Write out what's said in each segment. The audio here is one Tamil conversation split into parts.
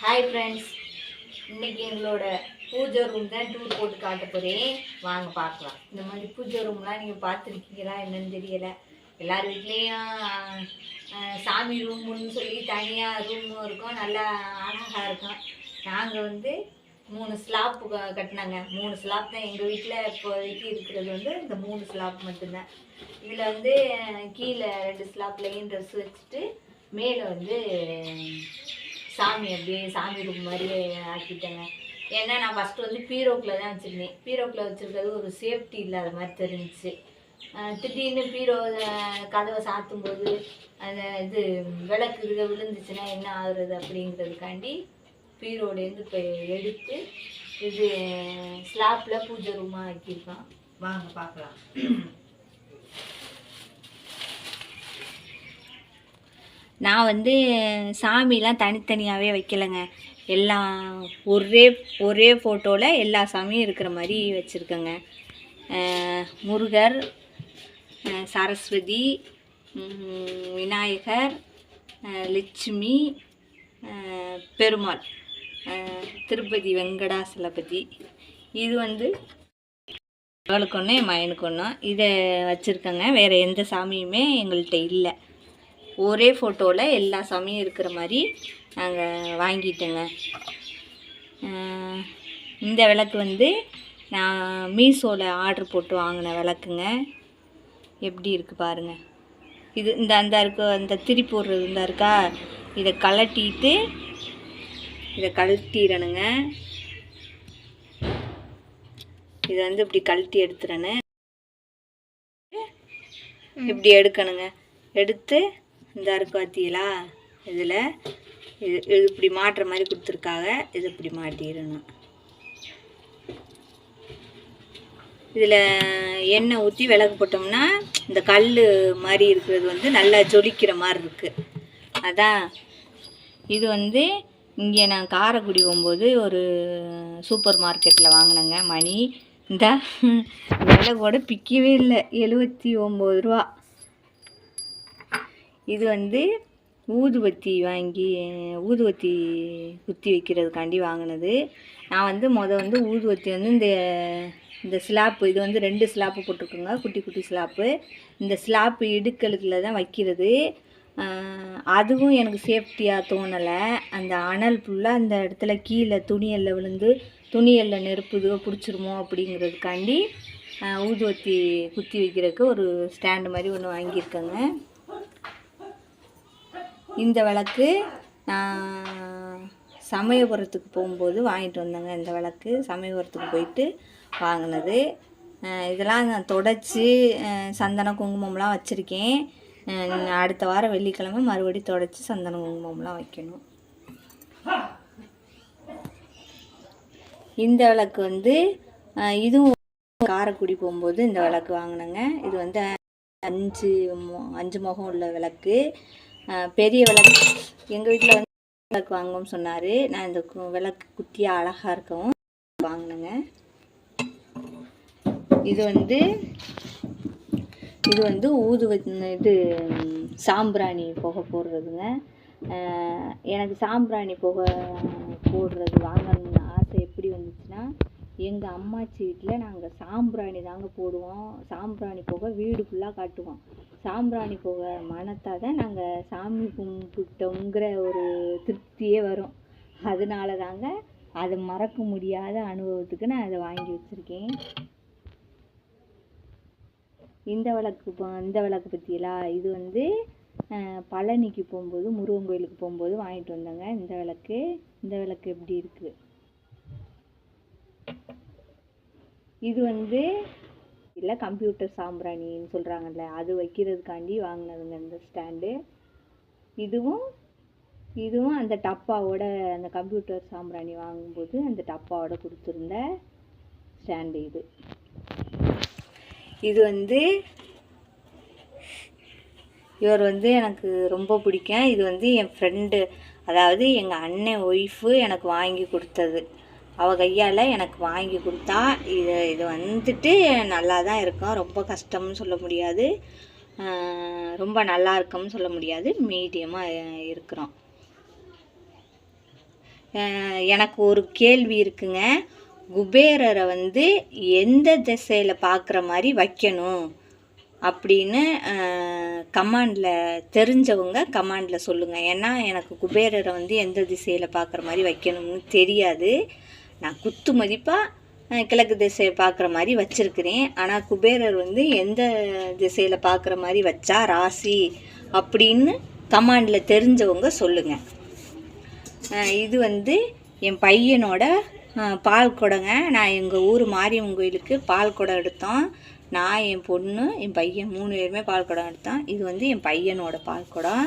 ஹாய் ஃப்ரெண்ட்ஸ் இன்னைக்கு எங்களோட பூஜை ரூம் தான் டூர் போட்டு காட்ட போகிறேன் வாங்க பார்க்கலாம். இந்த மாதிரி பூஜை ரூம்லாம் நீங்கள் பார்த்துருக்கீங்களா என்னன்னு தெரியலை. எல்லார் வீட்லேயும் சாமி ரூமுன்னு சொல்லி தனியாக ரூமும் இருக்கும். நல்லா அழகாக இருக்கும். நாங்கள் வந்து மூணு ஸ்லாப் கட்டினாங்க. மூணு ஸ்லாப் தான் எங்கள் வீட்டில் இப்போதைக்கு இருக்கிறது வந்து இந்த மூணு ஸ்லாப் மட்டும்தான். இதில் வந்து கீழே ரெண்டு ஸ்லாப்லேயும் ட்ரெஸ் வச்சுட்டு மேலே வந்து சாமி அப்படியே சாமி ரூம் மாதிரியே ஆக்கிட்டேங்க. ஏன்னா நான் ஃபஸ்ட்டு வந்து பீரோக்கில் தான் வச்சுருந்தேன். பீரோக்கில் வச்சுருக்கிறது ஒரு சேஃப்டி இல்லாத மாதிரி தெரிஞ்சிச்சு. திடீர்னு பீரோ கதவை சாத்தும் போது அந்த இது விளக்கு இதை விழுந்துச்சுன்னா என்ன ஆகுறது அப்படிங்கிறதுக்காண்டி பீரோடேருந்து இப்போ எடுத்து இது ஸ்லாப்பில் பூஜை ரூமாக ஆக்கியிருக்கான் வாங்க பார்க்கலாம். நான் வந்து சாமிலாம் தனித்தனியாகவே வைக்கலைங்க. எல்லா ஒரே ஒரே ஃபோட்டோவில் எல்லா சாமியும் இருக்கிற மாதிரி வச்சுருக்கேங்க. முருகர் சரஸ்வதி விநாயகர் லட்சுமி பெருமாள் திருப்பதி வெங்கடாசலபதி. இது வந்து அவளுக்கு ஒன்று என் மகனுக்கு ஒன்று இதை வச்சுருக்கேங்க. வேறு எந்த சாமியுமே எங்கள்கிட்ட இல்லை. ஒரே ஃபோட்டோவில் எல்லா சாமியும் இருக்கிற மாதிரி நாங்கள் வாங்கிட்டோங்க. இந்த விளக்கு வந்து நான் மீஷோவில் ஆர்டர் போட்டு வாங்கின விளக்குங்க. எப்படி இருக்குது பாருங்கள் இது இந்த அந்த இருக்கு அந்த திரி போடுறது இந்த இருக்கா இதை கலட்டிட்டு இதை கழட்டிடணுங்க இதை வந்து இப்படி கழட்டி எடுத்துறேன்னு இப்படி எடுக்கணுங்க. எடுத்து இந்த இருக்குது பார்த்தீங்களா இதில் இது இது இப்படி மாட்டுற மாதிரி கொடுத்துருக்காங்க. இது இப்படி மாட்டிடணும். இதில் எண்ணெய் ஊற்றி விளக்கு போட்டோம்னா இந்த கல் மாதிரி இருக்கிறது வந்து நல்லா ஜொலிக்கிற மாதிரி இருக்குது அதான். இது வந்து இங்கே நான் காரைக்குடி போகும்போது ஒரு சூப்பர் மார்க்கெட்டில் வாங்கினேங்க மணி. இந்த விலை கூட பிக்கவே இல்லை. எழுபத்தி ஒம்பது ரூபா. இது வந்து ஊதுபத்தி வாங்கி ஊதுபத்தி குத்தி வைக்கிறதுக்காண்டி வாங்கினது. நான் வந்து மொதல் வந்து ஊதுபத்தி வந்து இந்த இந்த ஸ்லாப்பு இது வந்து ரெண்டு ஸ்லாப்பு போட்டிருக்குங்க குட்டி குட்டி ஸ்லாப்பு இந்த ஸ்லாப்பு இடுக்கலுக்குள்ள தான் வைக்கிறது. அதுவும் எனக்கு சேஃப்டியாக தோணலை. அந்த அனல் ஃபுல்லாக அந்த இடத்துல கீழே துணியல்ல விழுந்து துணியல்ல நெருப்பு இதுவோ பிடிச்சிருமோ அப்படிங்கிறதுக்காண்டி ஊதுவத்தி ஊதுபத்தி குத்தி வைக்கிறதுக்கு ஒரு ஸ்டாண்டு மாதிரி ஒன்று வாங்கியிருக்கேங்க. இந்த விளக்கு நான் சமயபுரத்துக்கு போகும்போது வாங்கிட்டு வந்தேங்க இந்த விளக்கு. சமயபுரத்துக்கு போயிட்டு வாங்கினது. இதெல்லாம் நான் தொடச்சி சந்தன சந்தனம் குங்குமம்லாம் வச்சுருக்கேன். அடுத்த வாரம் வெள்ளிக்கிழமை மறுபடியும் தொடச்சி சந்தனம் குங்குமம்லாம் வைக்கணும். இந்த விளக்கு வந்து இதுவும் காரைக்குடி போகும்போது இந்த விளக்கு வாங்கினேங்க. இது வந்து அஞ்சு மு- அஞ்சு முகம் உள்ள விளக்கு. பெரிய விளக்கு. எங்கள் வீட்டில் வந்து விளக்கு வாங்குவோம்னு சொன்னார். நான் இந்த கு- விளக்கு குட்டியாக அழகாக இருக்கவும் வாங்கினேங்க. இது வந்து இது வந்து ஊது இது சாம்பிராணி புகை போடுறதுங்க. எனக்கு சாம்பிராணி புகை போடுறது வாங்கணும்னு ஆசை எப்படி வந்துச்சுன்னா எங்கள் அம்மாச்சி வீட்டில் நாங்கள் சாம்பிராணி தாங்க போடுவோம். சாம்பிராணி புகை வீடு ஃபுல்லாக காட்டுவோம். சாம்பிராணி புகை மணத்தால் தான் நாங்கள் சாமி கும்பிட்டோங்கிற ஒரு திருப்தியே வரும். அதனால தாங்க அதை மறக்க முடியாத அனுபவத்துக்கு நான் அதை வாங்கி வச்சுருக்கேன். இந்த விளக்கு இந்த விளக்கு பற்றியலா இது வந்து பழனிக்கு போகும்போது முருகன் கோயிலுக்கு போகும்போது வாங்கிட்டு வந்தேங்க இந்த விளக்கு இந்த விளக்கு எப்படி இருக்குது இது வந்து இல்லை கம்ப்யூட்டர் சாம்பிராணின்னு சொல்கிறாங்கல்ல அது வைக்கிறதுக்காண்டி வாங்கினதுங்க இந்த ஸ்டாண்டு இதுவும் இதுவும் அந்த டப்பாவோட அந்த கம்ப்யூட்டர் சாம்பிராணி வாங்கும்போது அந்த டப்பாவோட கொடுத்துருந்த ஸ்டாண்டு இது. இது வந்து இவர் வந்து எனக்கு ரொம்ப பிடிக்கும். இது வந்து என் ஃப்ரெண்டு அதாவது எங்கள் அண்ணன் ஒய்ஃபு எனக்கு வாங்கி கொடுத்தது. அவள் கையால் எனக்கு வாங்கி கொடுத்தா இது இது வந்துட்டு நல்லா தான் இருக்கும். ரொம்ப கஷ்டம்னு சொல்ல முடியாது. ரொம்ப நல்லா இருக்கும்னு சொல்ல முடியாது. மீடியமாக இருக்கிறோம். எனக்கு ஒரு கேள்வி இருக்குங்க. குபேரரை வந்து எந்த திசையில் பார்க்குற மாதிரி வைக்கணும்? அப்படின்னு கமாண்டில் தெரிஞ்சவங்க கமாண்டில் சொல்லுங்கள் ஏன்னா எனக்கு குபேரரை வந்து எந்த திசையில் பார்க்குற மாதிரி வைக்கணும்னு தெரியாது. நான் குத்து மதிப்பாக கிழக்கு திசையை பார்க்குற மாதிரி வச்சுருக்கிறேன். ஆனால் குபேரர் வந்து எந்த திசையில் பார்க்குற மாதிரி வச்சா ராசி அப்படின்னு கமாண்டில் தெரிஞ்சவங்க சொல்லுங்கள் இது வந்து என் பையனோட பால் குடங்க. நான் எங்கள் ஊர் மாரியம்மன் கோயிலுக்கு பால் குடம் எடுத்தோம். நான் என் பொண்ணு என் பையன் மூணு பேருமே பால் குடம் எடுத்தோம். இது வந்து என் பையனோட பால் குடம்.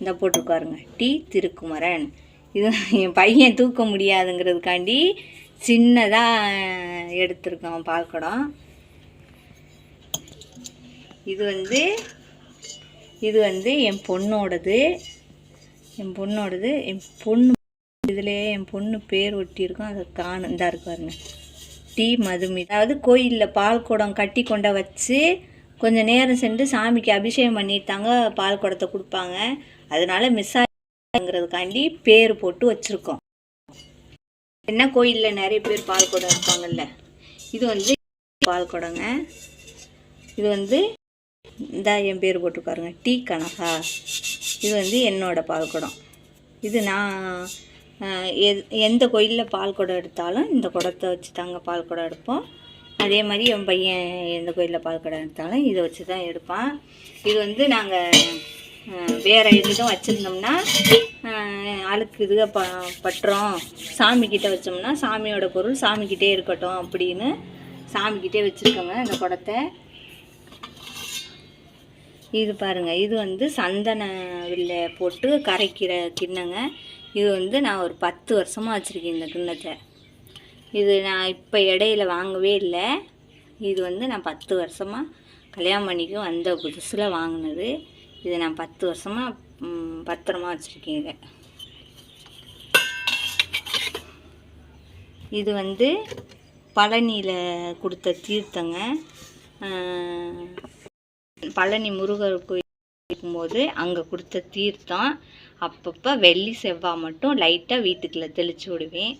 இந்த போட்டிருக்காருங்க. டி. திருக்குமரன். இது என் பையன் தூக்க முடியாதுங்கிறதுக்காண்டி சின்னதாக எடுத்திருக்கோம் பால் குடம். இது வந்து இது வந்து என் பொண்ணோடது. என் பொண்ணோடது. என் பொண்ணு இதில் என் பொண்ணு பேர் ஒட்டியிருக்கோம் அதை காணும் இந்தா இருக்கு டி மதுமி அதாவது கோயிலில் பால் குடம் கட்டி கொண்ட வச்சு கொஞ்சம் நேரம் சென்று சாமிக்கு அபிஷேகம் பண்ணிட்டாங்க பால் குடத்தை கொடுப்பாங்க. அதனால் மிஸ் ங்கிறதுக்காண்டி பேர் போட்டு வச்சுருக்கோம். என்ன கோயிலில் நிறைய பேர் பால் குடம் இருப்பாங்கல்ல? இது வந்து பால் குடங்க. இது வந்து இந்த என் பேர் போட்டு பாருங்க. டி கனகா. இது வந்து என்னோடய பால் குடம். இது நான் எந்த கோயிலில் பால் குடம் எடுத்தாலும் இந்த குடத்தை வச்சு தாங்க பால் குடம் எடுப்போம். அதே மாதிரி என் பையன் எந்த கோயிலில் பால் குடம் எடுத்தாலும் இதை வச்சு தான் எடுப்பான். இது வந்து நாங்கள் வேறு எதுவும் வச்சுருந்தோம்னா அழுக்கு இதுக ப பட்டுறோம். சாமிக்கிட்ட வச்சோம்னா சாமியோட பொருள் சாமிக்கிட்டே இருக்கட்டும் அப்படின்னு சாமிக்கிட்டே வச்சுருக்கோங்க இந்த குடத்தை இது பாருங்கள் இது வந்து சந்தன வில்லை போட்டு கரைக்கிற கிண்ணங்க. இது வந்து நான் ஒரு பத்து வருஷமாக வச்சுருக்கேன் இந்த கிண்ணத்தை. இது நான் இப்போ இடையில வாங்கவே இல்லை. இது வந்து நான் பத்து வருஷமாக கல்யாணம் பண்ணிக்கு வந்த புதுசில் வாங்கினது. இது நான் பத்து வருஷமாக பத்திரமா வச்சுருக்கேன் இதை. இது வந்து பழனியில் கொடுத்த தீர்த்தங்க. பழனி முருகர் கோயில் இருக்கும்போது அங்கே கொடுத்த தீர்த்தம். அப்பப்போ வெள்ளி செவ்வாய் மட்டும் லைட்டாக வீட்டுக்குள்ளே தெளிச்சு விடுவேன்.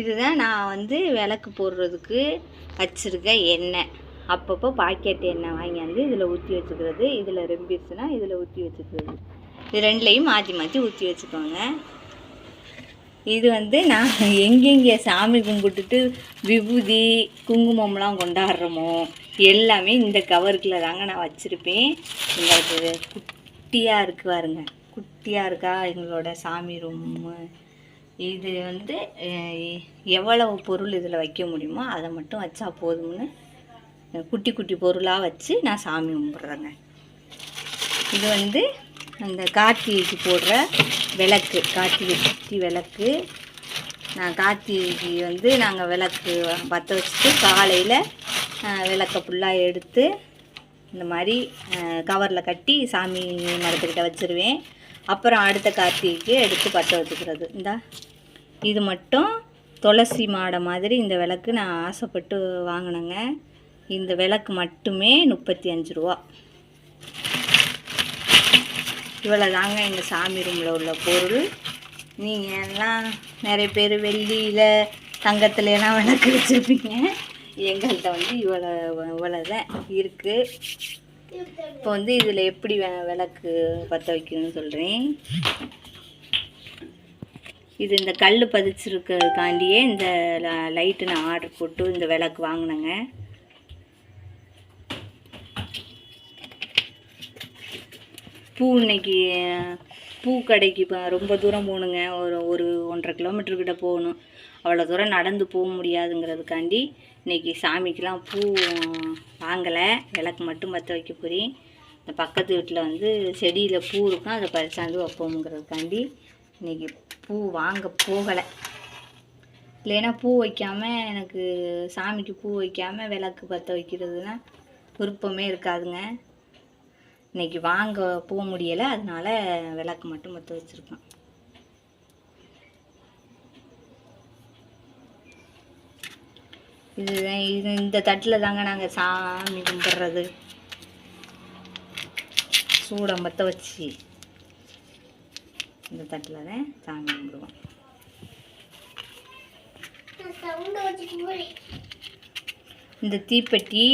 இதுதான் நான் வந்து விளக்கு போடுறதுக்கு வச்சுருக்க எண்ணெய். அப்பப்போ பாக்கெட் எண்ணெய் வாங்கியாந்து இதில் ஊற்றி வச்சுக்கிறது இதில் ரெம்பிடுச்சுன்னா இதில் ஊற்றி வச்சுக்கிறது. இது ரெண்டுலேயும் மாற்றி மாற்றி ஊற்றி வச்சுக்கோங்க. இது வந்து நான் எங்கெங்கே சாமி கும்பிட்டுட்டு விபூதி குங்குமம்லாம் கொண்டாடுறோமோ எல்லாமே இந்த கவருக்குள்ள தாங்க நான் வச்சுருப்பேன். எங்களுக்கு குட்டியாக இருக்கு பாருங்க. குட்டியாக இருக்கா எங்களோட சாமி ரூமு. இது வந்து எவ்வளவு பொருள் இதில் வைக்க முடியுமோ அதை மட்டும் வச்சா போதும்னு குட்டி குட்டி பொருளாக வச்சு நான் சாமி கும்பிட்றேங்க. இது வந்து அந்த கார்த்திகைக்கு போடுற விளக்கு கார்த்திகை சுற்றி விளக்கு. நான் கார்த்திகைக்கு வந்து நாங்கள் விளக்கு பற்ற வச்சுட்டு காலையில் விளக்கை ஃபுல்லாக எடுத்து இந்த மாதிரி கவரில் கட்டி சாமி மரத்துக்கிட்ட வச்சுருவேன். அப்புறம் அடுத்த கார்த்திகைக்கு எடுத்து பற்ற வச்சுக்கிறது. இந்த இது மட்டும் துளசி மாடை மாதிரி இந்த விளக்கு நான் ஆசைப்பட்டு வாங்கினேங்க. இந்த விளக்கு மட்டுமே முப்பத்தி அஞ்சு ரூபா. இவ்வளோ தாங்க எங்கள் சாமி ரூமில் உள்ள பொருள். நீங்கள் எல்லாம் நிறைய பேர் வெள்ளியில் தங்கத்தில் எல்லாம் விளக்கு வச்சுருப்பீங்க. எங்கள்கிட்ட வந்து இவ்வளோ இவ்வளோ தான் இருக்குது இப்போ வந்து இதில் எப்படி விளக்கு பற்ற வைக்கணும்னு சொல்கிறேன் இது இந்த கல் பதிச்சிருக்கிறதுக்காண்டியே இந்த லைட்டு நான் ஆர்டர் போட்டு இந்த விளக்கு வாங்கினேங்க. பூ இன்னைக்கு பூ கடைக்கு இப்போ ரொம்ப தூரம் போகணுங்க. ஒரு ஒரு ஒன்றரை கிலோமீட்டர் கிட்ட போகணும். அவ்வளோ தூரம் நடந்து போக முடியாதுங்கிறதுக்காண்டி இன்னைக்கு சாமிக்கெலாம் பூ வாங்கலை. விளக்கு மட்டும் பற்ற வைக்க போகிறேன் இந்த பக்கத்து வீட்டில் வந்து செடியில் பூ இருக்கும். அதை பறிச்சாந்து வைப்போங்கிறதுக்காண்டி இன்னைக்கு பூ வாங்க போகலை. இல்லைன்னா பூ வைக்காமல் எனக்கு சாமிக்கு பூ வைக்காமல் விளக்கு பற்ற வைக்கிறதுனா விருப்பமே இருக்காதுங்க. இன்னைக்கு வாங்க போக முடியலை அதனால விளக்கு மட்டும் பற்ற வச்சுருக்கோம். இது இது இந்த தட்டில் தாங்க நாங்கள் சாமி கும்பிட்றது. சூடம் பற்ற வச்சு இந்த தட்டில் தான் சாமி கும்பிடுவோம். இந்த தீப்பெட்டி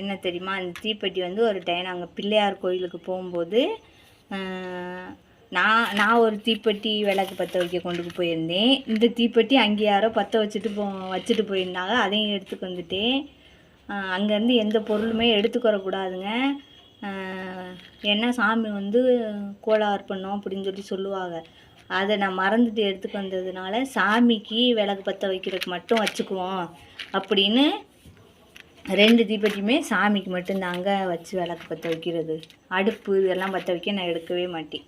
என்ன தெரியுமா? இந்த தீப்பெட்டி வந்து ஒரு டைம் நாங்கள் பிள்ளையார் கோயிலுக்கு போகும்போது நான் நான் ஒரு தீப்பெட்டி விளக்கு பற்ற வைக்க கொண்டு போயிருந்தேன். இந்த தீப்பெட்டி அங்கே யாரோ பற்ற வச்சுட்டு போ வச்சுட்டு போயிருந்தாங்க. அதையும் எடுத்துக்கு வந்துட்டேன் அங்கேருந்து எந்த பொருளுமே எடுத்துக்கு என்ன ஏன்னா சாமி வந்து கோளாறு பண்ணோம் அப்படின்னு சொல்லி சொல்லுவாங்க. அதை நான் மறந்துட்டு எடுத்துக்கு வந்ததுனால சாமிக்கு விளக்கு பற்ற வைக்கிறதுக்கு மட்டும் வச்சுக்குவோம் அப்படின்னு ரெண்டு தீப்பெட்டியுமே சாமிக்கு மட்டும்தாங்க வச்சு விளக்கு பற்ற வைக்கிறது. அடுப்பு இதெல்லாம் பற்ற வைக்க நான் எடுக்கவே மாட்டேன்.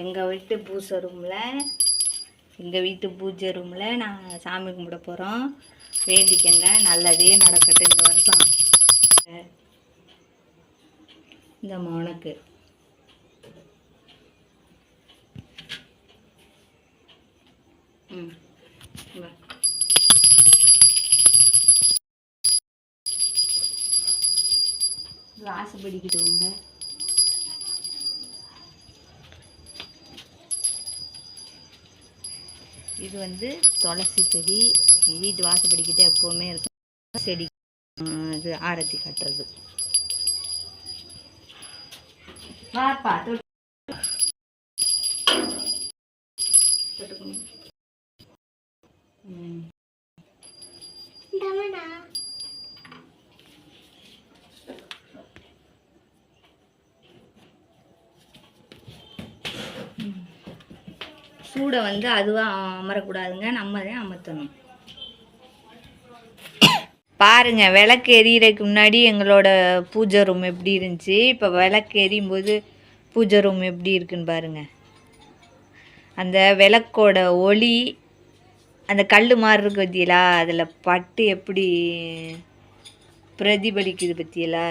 எங்கள் வீட்டு பூஜை ரூமில் எங்கள் வீட்டு பூஜை ரூமில் நாங்கள் சாமி கும்பிட போகிறோம் வேண்டிக்கங்க நல்லதே நடக்கட்டும் இந்த வருஷம். இந்த உனக்கு ம் வா. வாசப்படிக்கிட்டுவங்க இது வந்து துளசி செடி. வீட்டு வாசப்படிக்கிட்டே எப்போவுமே இருக்கும். செடி இது ஆரத்தி கட்டுறது. வாப்பா சூடை வந்து அதுவாக அமரக்கூடாதுங்க. நம்ம தான் அமர்த்தணும். பாருங்க விளக்கு எரியறதுக்கு முன்னாடி எங்களோட பூஜை ரூம் எப்படி இருந்துச்சு? இப்போ விளக்கு எரியும் போது பூஜை ரூம் எப்படி இருக்குன்னு பாருங்க. அந்த விளக்கோட ஒளி அந்த கல் மாதிரி இருக்கு பற்றியலா அதில் பட்டு எப்படி பிரதிபலிக்குது பற்றியலா